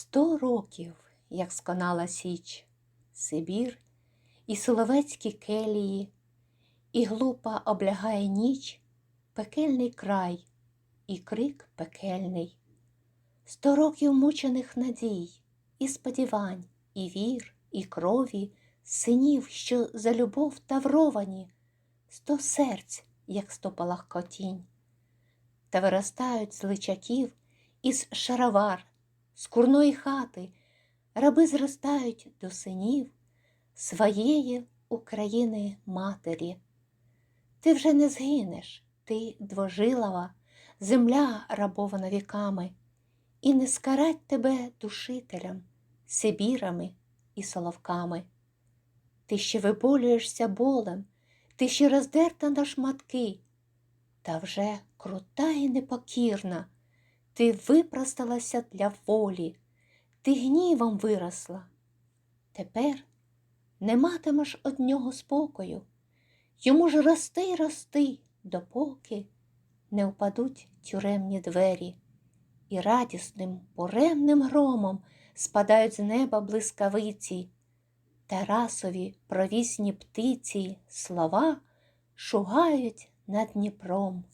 Сто років, як сконала Січ, Сибір і соловецькі келії, і глупа облягає ніч, пекельний край і крик пекельний. Сто років мучених надій, і сподівань, і вір, і крові, синів, що за любов тавровані, сто серць, як сто палахкотінь. Та виростають з личаків із шаровар, з курної хати, раби зростають до синів своєї України матері. Ти вже не згинеш, ти двожилава, земля рабована віками, і не скарать тебе душителям, сибірами і соловками. Ти ще виболюєшся болем, ти ще роздерта на шматки, та вже крута і непокірна, ти випросталася для волі, ти гнівом виросла. Тепер не матимеш од нього спокою, йому ж рости й рости, допоки не впадуть тюремні двері, і радісним буремним громом спадають з неба блискавиці, Тарасові провісні птиці слова шугають над Дніпром.